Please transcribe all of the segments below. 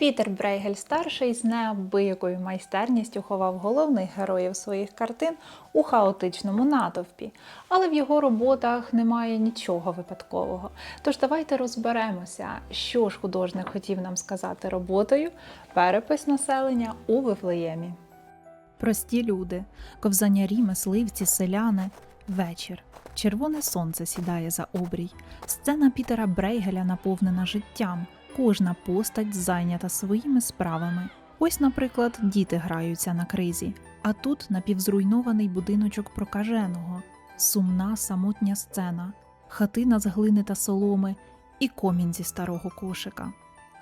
Пітер Брейгель старший з неабиякою майстерністю ховав головних героїв своїх картин у хаотичному натовпі, але в його роботах немає нічого випадкового. Тож давайте розберемося, що ж художник хотів нам сказати роботою перепис населення у Вифлеємі. Прості люди, ковзанярі, мисливці, селяни. Вечір. Червоне сонце сідає за обрій. Сцена Пітера Брейгеля наповнена життям. Кожна постать зайнята своїми справами. Ось, наприклад, діти граються на кризі, а тут напівзруйнований будиночок прокаженого, сумна самотня сцена, хатина з глини та соломи і комін зі старого кошика.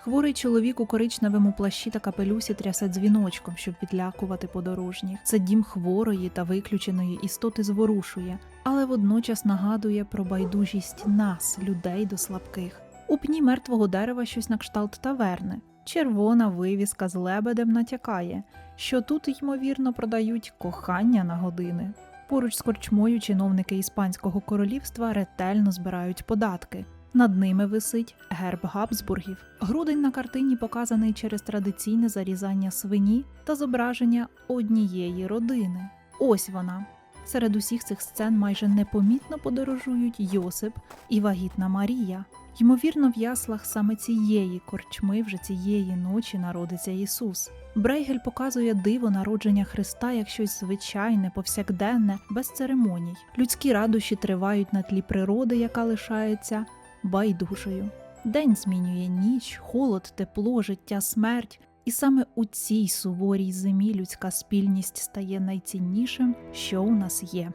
Хворий чоловік у коричневому плащі та капелюсі трясе дзвіночком, щоб підлякувати подорожніх. Це дім хворої та виключеної істоти зворушує, але водночас нагадує про байдужість нас, людей до слабких. У пні мертвого дерева щось на кшталт таверни. Червона вивіска з лебедем натякає, що тут, ймовірно, продають кохання на години. Поруч з корчмою чиновники іспанського королівства ретельно збирають податки. Над ними висить герб Габсбургів. Грудень на картині показаний через традиційне зарізання свині та зображення однієї родини. Ось вона. Серед усіх цих сцен майже непомітно подорожують Йосип і вагітна Марія. Ймовірно, в яслах саме цієї корчми вже цієї ночі народиться Ісус. Брейгель показує диво народження Христа як щось звичайне, повсякденне, без церемоній. Людські радощі тривають на тлі природи, яка лишається байдужою. День змінює ніч, холод, тепло, життя, смерть. І саме у цій суворій зимі людська спільність стає найціннішим, що у нас є.